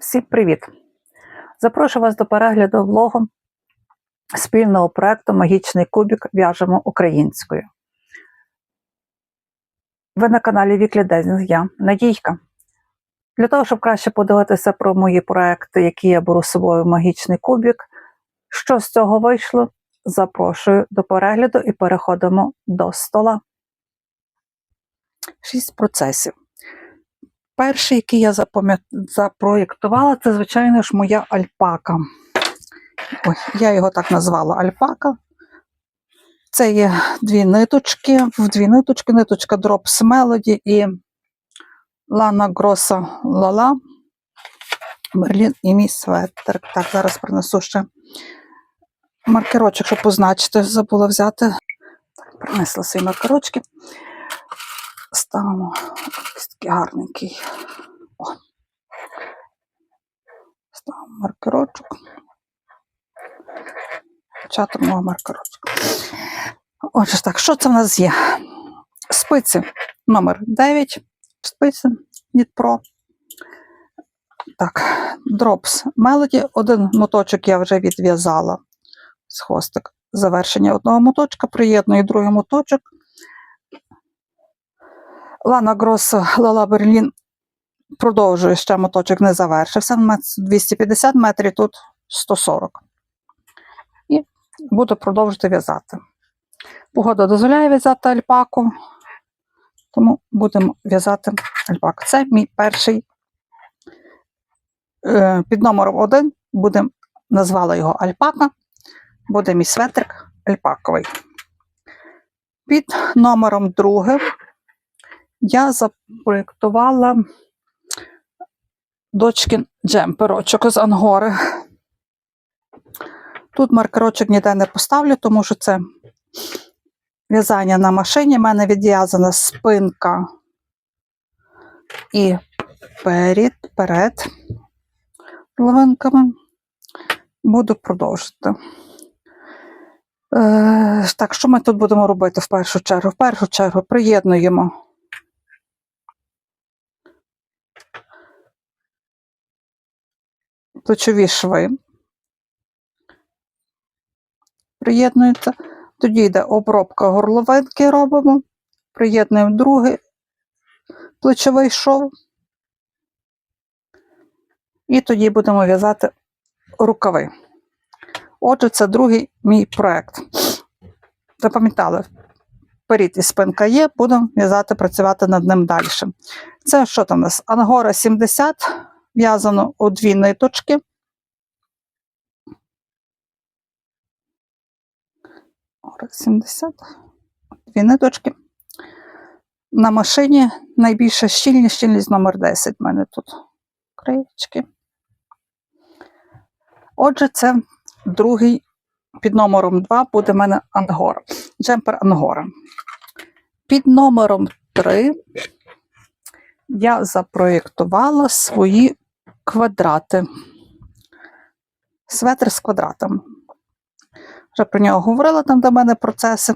Всім привіт! Запрошую вас до перегляду влогу спільного проекту Магічний кубік в'яжемо українською. Ви на каналі Віклі Дезінг, я Надійка. Для того, щоб краще подивитися про мої проекти, які я беру з собою магічний кубік, що з цього вийшло, запрошую до перегляду і переходимо до стола. Шість процесів. Перший, який я запроєктувала, це, звичайно ж, моя альпака. Ой, я його так назвала альпака. Це є дві ниточки, в дві ниточки, ниточка Drops Melody і Lana Grossa Lala. Берлін і мій светр. Так, зараз принесу ще маркерочок, щоб позначити. Забула взяти. Так, принесла свої маркерочки. Ставимо ось такий гарненький. О. Ставимо маркерочок. Початок мого маркерочка. Отже, так, що це в нас є? Спиці номер 9. Спиці Pro. Так, Drops Melody. Один моточок я вже відв'язала з хвостик. Завершення одного моточка, приєдную другий моточок. Лана Гроса Лала Берлін продовжує ще моточок не завершився. 250 метрів, тут 140. І буду продовжувати в'язати. Погода дозволяє в'язати альпаку, тому будемо в'язати альпаку. Це мій перший е, під номером 1 будемо назвала його альпака, буде мій светрик альпаковий. Під номером 2 я запроєктувала дочкин джемперочок з ангори. Тут маркерочок ніде не поставлю, тому що це в'язання на машині. У мене відв'язана спинка і перед, перед половинками. Буду продовжити. Е, так, що ми тут будемо робити в першу чергу? В першу чергу приєднуємо плечові шви. Приєднуються. Тоді йде обробка горловинки робимо. Приєднуємо другий плечовий шов. І тоді будемо в'язати рукави. Отже, це другий мій проєкт. Запам'ятали, перед і спинка є, будемо в'язати, працювати над ним далі. Це що там у нас? Ангора 70 в'язано у дві ниточки. Ора 70, дві ниточки. На машині найбільша щільність, щільність номер 10 в мене тут краєчки. Отже, це другий під номером 2 буде в мене ангора. Джемпер ангора. Під номером 3 я запроєктувала свої квадрати. Светр з квадратом. Вже про нього говорила там до мене процеси.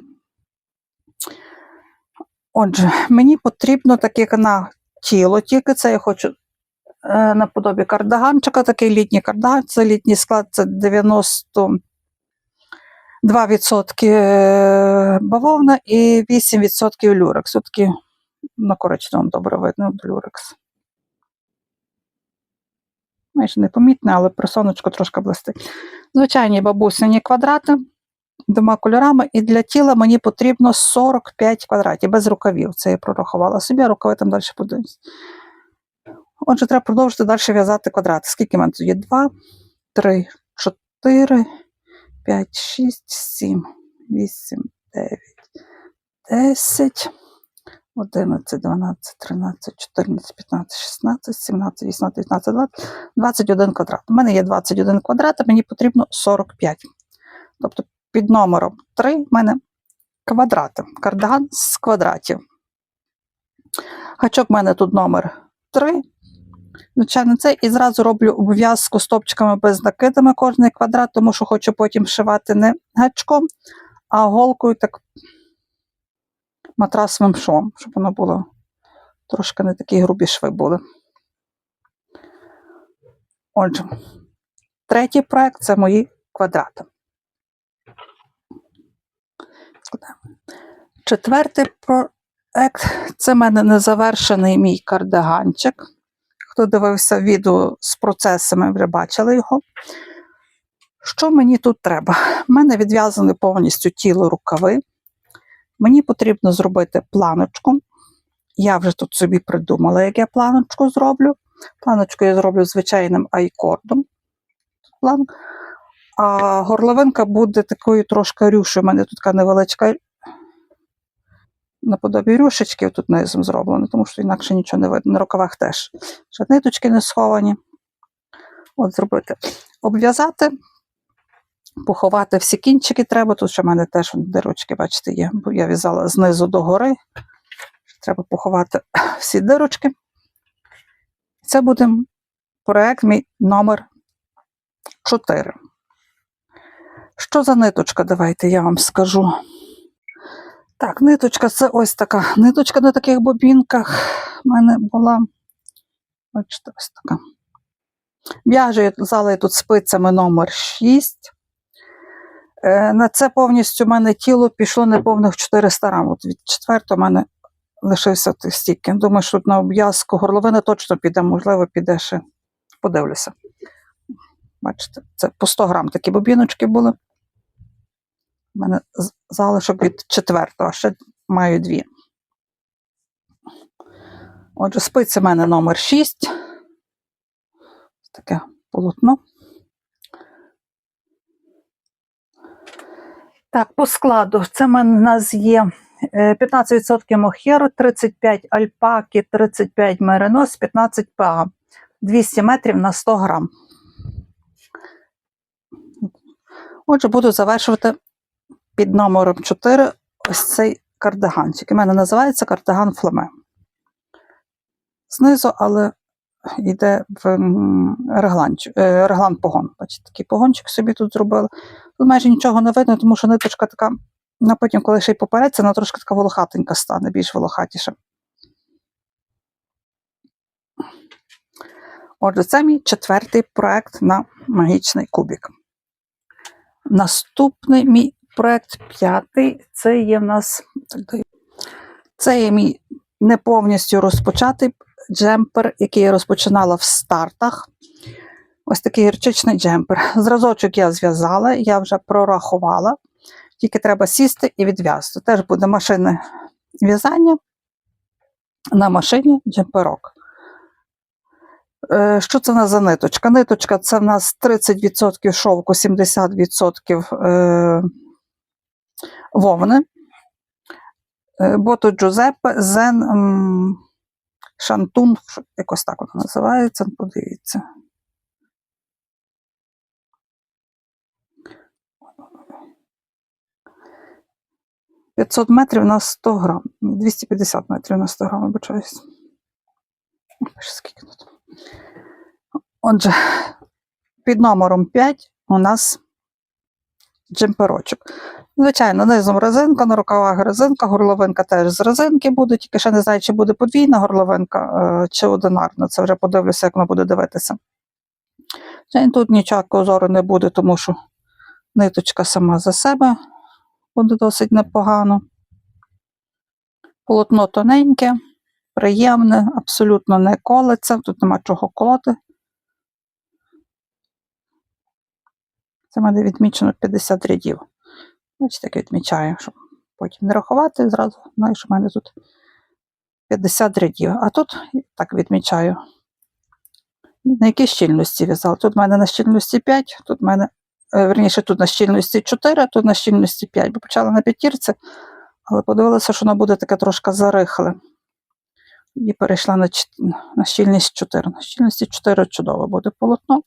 Отже, мені потрібно таке на тіло, тільки це я хочу е, наподобі кардаганчика, такий літній кардаган, це літній склад, це 92% е, бавовна і 8% люрекс. Все-таки на коричневому добре видно люрекс. Майже непомітне, але при сонечку трошки блистить. Звичайні бабусині квадрати двома кольорами, і для тіла мені потрібно 45 квадратів без рукавів. Це я прорахувала собі, а рукави там далі подивимось. Отже, треба продовжити далі в'язати квадрати. Скільки в мене тут є? 2, 3, 4, 5, 6, 7, 8, 9, 10. 11, 12, 13, 14, 15, 16, 17, 18, 19, 20, 21 квадрат. У мене є 21 квадрат, а мені потрібно 45. Тобто під номером 3 в мене квадрати. Кардиган з квадратів. Гачок в мене тут номер 3. Звичайно, це і зразу роблю обв'язку стопчиками без накидами кожний квадрат, тому що хочу потім вшивати не гачком, а голкою так матрасовим швом, щоб воно було трошки не такі грубі шви були. Отже, третій проект це мої квадрати. Четвертий проект це в мене незавершений мій кардиганчик. Хто дивився відео з процесами, вже бачили його. Що мені тут треба? У мене відв'язане повністю тіло рукави. Мені потрібно зробити планочку. Я вже тут собі придумала, як я планочку зроблю. Планочку я зроблю звичайним айкордом. План. А горловинка буде такою трошки рюшою. У мене тут така невеличка наподобі рюшечки тут низом зроблено, тому що інакше нічого не видно. На рукавах теж. Ще ниточки не сховані. От зробити. Обв'язати, поховати всі кінчики треба. Тут ще в мене теж дирочки, бачите, є. Бо я в'язала знизу до гори. Треба поховати всі дирочки. Це буде проект мій номер 4. Що за ниточка? Давайте я вам скажу. Так, ниточка це ось така. Ниточка на таких бобінках в мене була. Бачите, ось така. В'яжу я тут спицями номер 6. Е, на це повністю в мене тіло пішло неповних 400 грам. От від четвертого в мене лишився стільки. Думаю, що на обв'язку горловина точно піде, можливо, піде ще. Подивлюся. Бачите, це по 100 грам такі бобіночки були. У мене залишок від четвертого, а ще маю дві. Отже, спиці в мене номер 6. Таке полотно. Так, по складу. Це в нас є е, 15% мохеру, 35 альпаки, 35 меринос, 15 ПА. 200 метрів на 100 грам. Отже, буду завершувати під номером 4 ось цей кардиганчик. У мене називається кардиган фламе. Знизу, але йде в м, регланч, е, реглан погон. Бачите, такий погончик собі тут зробили. Тут майже нічого не видно, тому що ниточка така, на потім, коли ще й попереться, вона трошки така волохатенька стане, більш волохатіша. Отже, це мій четвертий проект на магічний кубик. Наступний мій проект п'ятий. Це є в нас. Це є мій не повністю розпочатий джемпер, який я розпочинала в стартах. Ось такий гірчичний джемпер. Зразочок я зв'язала, я вже прорахувала. Тільки треба сісти і відв'язати. Теж буде машинне в'язання на машині джемперок. Е, Що це в нас за ниточка? Ниточка це в нас 30% шовку, 70% е, вовни. Е, Бото Джузеппе, Зен Шантун, якось так воно називається, подивіться. – 500 метрів на 100 грам. 250 метрів на 100 грам, вибачаюсь. Ой, скільки тут. Отже, під номером 5 у нас джемперочок. Звичайно, низом резинка, на рукавах резинка, горловинка теж з резинки буде, тільки ще не знаю, чи буде подвійна горловинка, е, чи одинарна. Це вже подивлюся, як воно буде дивитися. Тут нічого зору не буде, тому що ниточка сама за себе буде досить непогано. Полотно тоненьке, приємне, абсолютно не колеться, тут нема чого колоти. Це в мене відмічено 50 рядів. Бачите, як відмічаю, щоб потім не рахувати, зразу знаю, що в мене тут 50 рядів. А тут так відмічаю. На якій щільності в'язала. Тут в мене на щільності 5, тут в мене, е, верніше, тут на щільності 4, тут на щільності 5, бо почала на п'ятірці, але подивилася, що воно буде таке трошки зарихле. І перейшла на, на щільність 4. На щільності 4 чудово буде полотно.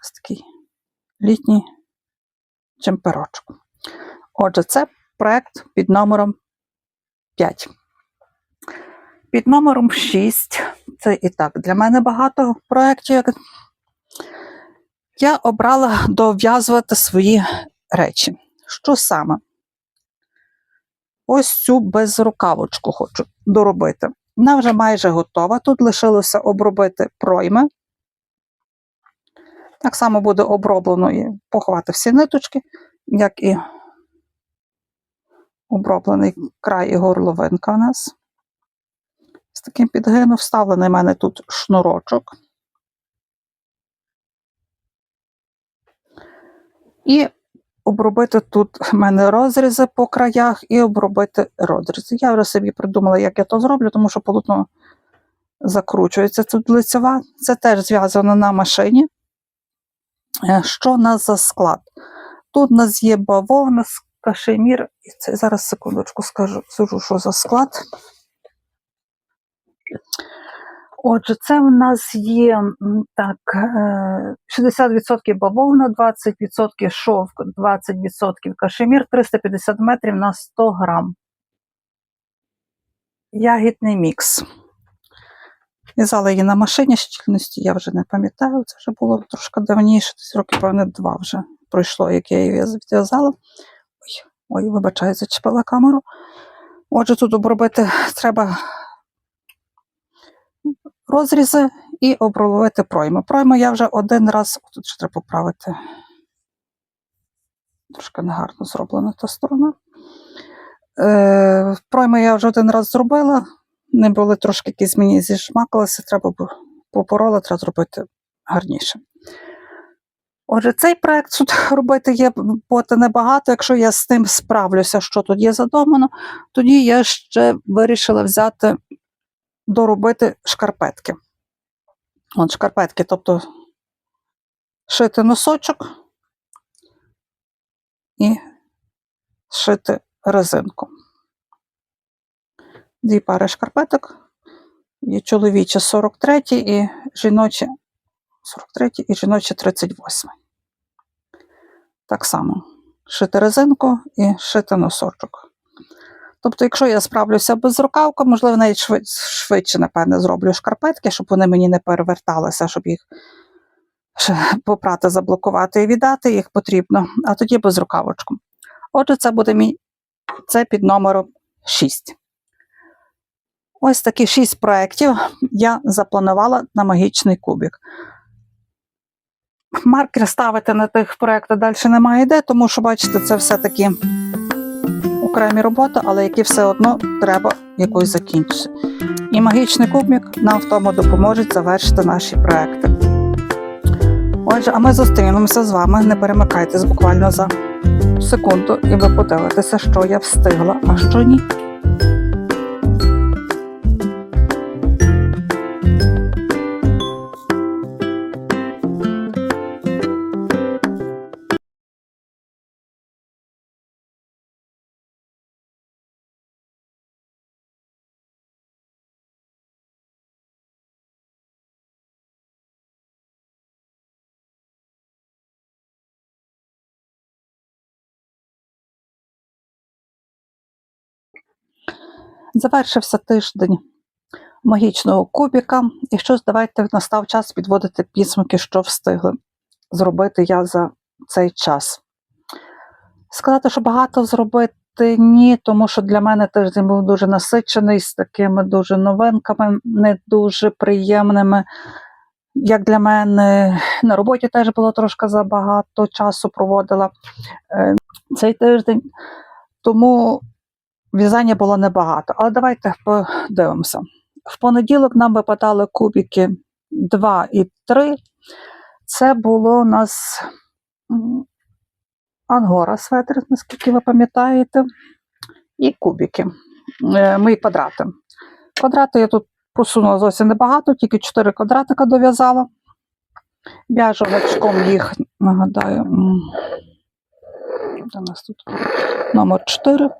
Ось такий літній чемперочок. Отже, це проект під номером 5. Під номером 6, це і так для мене багато проєктів. Я обрала дов'язувати свої речі. Що саме? Ось цю безрукавочку хочу доробити. Вона вже майже готова. Тут лишилося обробити пройми. Так само буде оброблено і поховати всі ниточки, як і оброблений край і горловинка у нас. З таким підгином вставлений в мене тут шнурочок. І обробити тут в мене розрізи по краях і обробити розрізи. Я вже собі придумала, як я то зроблю, тому що полотно закручується тут лицева. Це теж зв'язано на машині. Е, Що у нас за склад? Тут у нас є бавовна, кашемір, і це зараз секундочку скажу, скажу, що за склад. Отже, це в нас є так, е, 60% бавовна, 20% шовк, 20% кашемір, 350 метрів на 100 грам. Ягідний мікс. В'язала її на машині щільності, я вже не пам'ятаю, це вже було трошки давніше, десь років, певне, два вже пройшло, як я її зв'язала. Ой, ой, вибачаю, зачепила камеру. Отже, тут обробити треба розрізи і обробити пройми. Пройми я вже один раз, тут ще треба поправити. Трошки негарно зроблена та сторона. Е, пройми я вже один раз зробила. Не були трошки якісь мені зіжмакалися, треба попорола, треба зробити гарніше. Отже, цей проект тут робити є роботи небагато. Якщо я з тим справлюся, що тут є задумано, тоді я ще вирішила взяти доробити шкарпетки. От шкарпетки, тобто шити носочок і шити резинку. Дві пари шкарпеток. Є чоловічі 43 і жіночі 43 і жіночі 38. Так само шити резинку і шити носочок. Тобто, якщо я справлюся без рукавка, можливо, навіть швид- швидше, напевне, зроблю шкарпетки, щоб вони мені не переверталися, щоб їх попрати, заблокувати і віддати їх потрібно, а тоді без рукавочку. Отже, це буде мій це під номером 6. Ось такі 6 проєктів я запланувала на магічний кубик. Маркер ставити на тих проєктах далі немає де, тому що, бачите, це все-таки окремі роботи, але які все одно треба якось закінчити. І магічний кубик нам в тому допоможе завершити наші проекти. Отже, а ми зустрінемося з вами. Не перемикайтесь буквально за секунду, і ви подивитеся, що я встигла, а що ні. Завершився тиждень магічного кубіка. І щось давайте настав час підводити підсумки, що встигли зробити я за цей час. Сказати, що багато зробити ні, тому що для мене тиждень був дуже насичений з такими дуже новинками, не дуже приємними. Як для мене на роботі теж було трошки забагато часу проводила е, цей тиждень. Тому в'язання було небагато. Але давайте подивимося. В понеділок нам випадали кубики 2 і 3. Це було у нас ангора светр, наскільки ви пам'ятаєте, і кубики, е, мої квадрати. Квадрати я тут просунула зовсім небагато, тільки 4 квадратика дов'язала. В'яжу гачком їх, нагадаю, де у нас тут номер 4.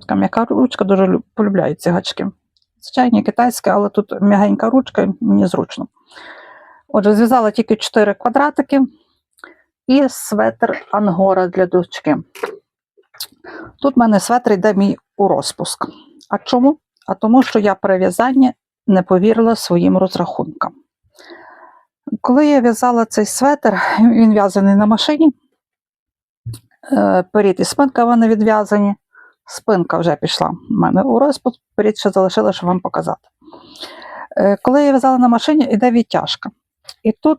Така м'яка ручка, дуже лю- полюбляю ці гачки. Звичайні китайські, але тут м'ягенька ручка, мені зручно. Отже, зв'язала тільки 4 квадратики і светр ангора для дочки. Тут в мене светр йде мій у розпуск. А чому? А тому, що я при в'язанні не повірила своїм розрахункам. Коли я в'язала цей светр, він в'язаний на машині. Е, Перед і спинка вони відв'язані. Спинка вже пішла в мене у розпуск, ще залишила, щоб вам показати. Е, Коли я в'язала на машині, іде відтяжка. І тут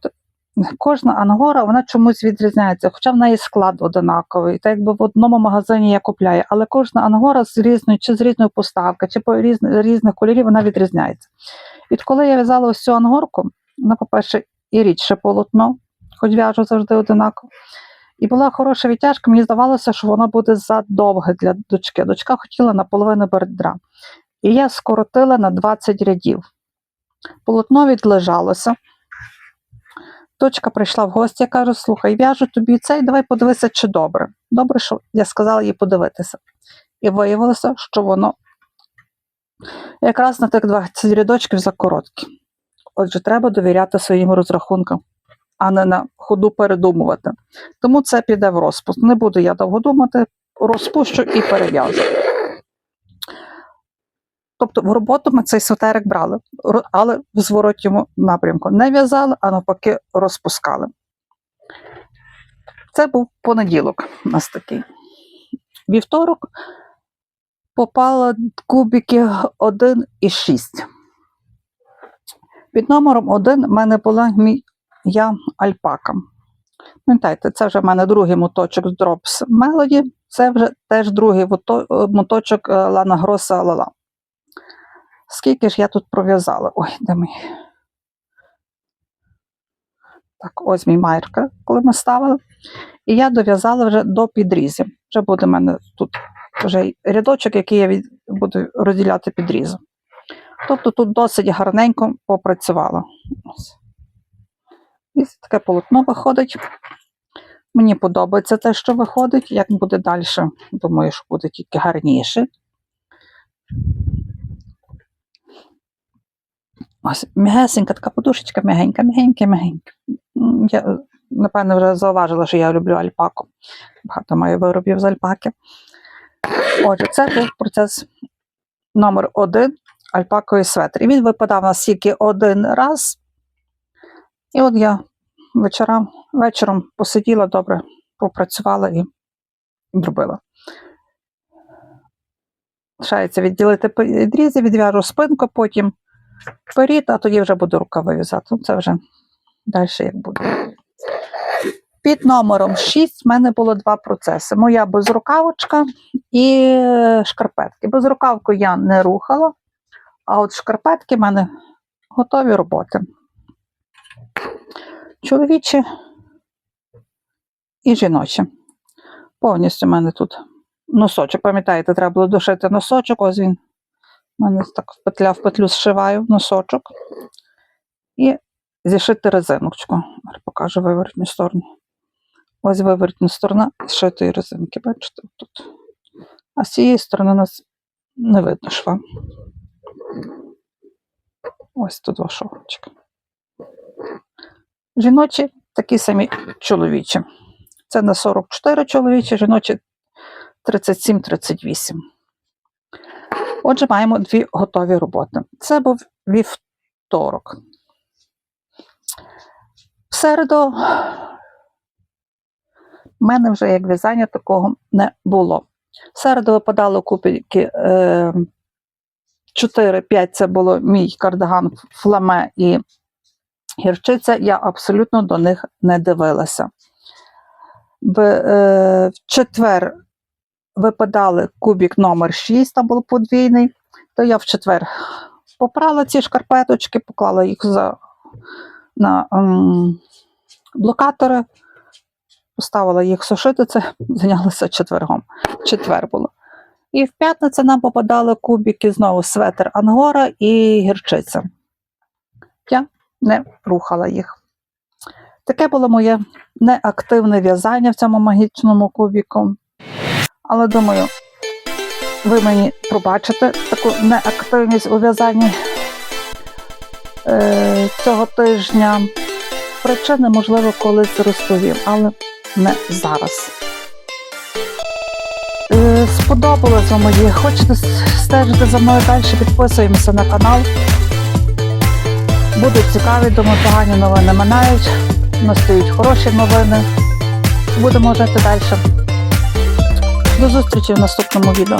кожна ангора вона чомусь відрізняється, хоча в неї склад одинаковий. Так якби в одному магазині я купляю, але кожна ангора з різною, чи з різної поставки, чи по різних, кольорів вона відрізняється. І коли я в'язала ось цю ангорку, вона, по-перше, і рідше полотно, хоч в'яжу завжди одинаково. І була хороша відтяжка, мені здавалося, що воно буде задовге для дочки. Дочка хотіла наполовину бедра. І я скоротила на 20 рядів. Полотно відлежалося. Дочка прийшла в гості, я кажу: слухай, в'яжу тобі цей, давай подивися, чи добре. Добре, що я сказала їй подивитися. І виявилося, що воно якраз на тих 20 рядочків закороткі. Отже, треба довіряти своїм розрахункам, а не на ходу передумувати. Тому це піде в розпуск. Не буду я довго думати, розпущу і перев'яжу. Тобто в роботу ми цей светерик брали, але в зворотньому напрямку не в'язали, а навпаки розпускали. Це був понеділок у нас такий. Вівторок попало кубики 1 і 6. Під номером 1 в мене була мій я альпака. Пам'ятаєте, це вже в мене другий моточок з Drops Melody, це вже теж другий моточок Lana Grossa Lala. Скільки ж я тут пров'язала? Ой, де мій? Так, ось мій майка, коли ми ставили. І я дов'язала вже до підрізів. Вже буде в мене тут вже рядочок, який я від... буду розділяти підрізом. Тобто тут досить гарненько попрацювала. Ось. І таке полотно виходить. Мені подобається те, що виходить. Як буде далі, думаю, що буде тільки гарніше. Ось м'ягесенька, така подушечка м'ягенька, м'ягенька, м'ягенька. Я, напевно, вже зауважила, що я люблю альпаку. Багато маю виробів з альпаки. Отже, це був процес номер один альпаковий светр. І він випадав у нас тільки один раз. І от я вечором, вечором посиділа добре, попрацювала і зробила. Лишається відділити підрізи, відв'яжу спинку, потім вперед, а тоді вже буду рукави в'язати. Ну, Це вже далі як буде. Під номером 6 в мене було два процеси: моя безрукавочка і шкарпетки. Безрукавку я не рухала, а от шкарпетки в мене готові роботи. Чоловічі і жіночі. Повністю в мене тут носочок. Пам'ятаєте, треба було дошити носочок, ось він. У мене так в петля в петлю зшиваю носочок. І зішити резиночку. Покажу виворотню сторону. Ось виворотня сторона зшитої резинки, бачите, тут. А з цієї сторони у нас не видно шва. Ось тут два шовчика. Жіночі такі самі чоловічі. Це на 44 чоловічі, жіночі 37-38. Отже, маємо дві готові роботи. Це був вівторок. В середу в мене вже як в'язання такого не було. В середу випадали кубики е, 4-5 це було мій кардиган фламе і гірчиця. Я абсолютно до них не дивилася. В, е, в четвер випадали кубик номер 6, там був подвійний, то я в четвер попрала ці шкарпеточки, поклала їх за, на ем, блокатори, поставила їх сушити, це зайнялася четвергом. Четвер було. І в п'ятницю нам попадали кубики знову светр Ангора і гірчиця. Я не рухала їх. Таке було моє неактивне в'язання в цьому магічному кубіку. Але думаю, ви мені пробачите таку неактивність у в'язанні е, цього тижня. Причини, можливо, колись розповім, але не зараз. Е, сподобалось вам мої. Хочете стежити за мною далі, підписуємося на канал. Будуть цікаві, думаю, погані новини минають. Настають хороші новини. Будемо жити далі. До зустрічі в наступному відео.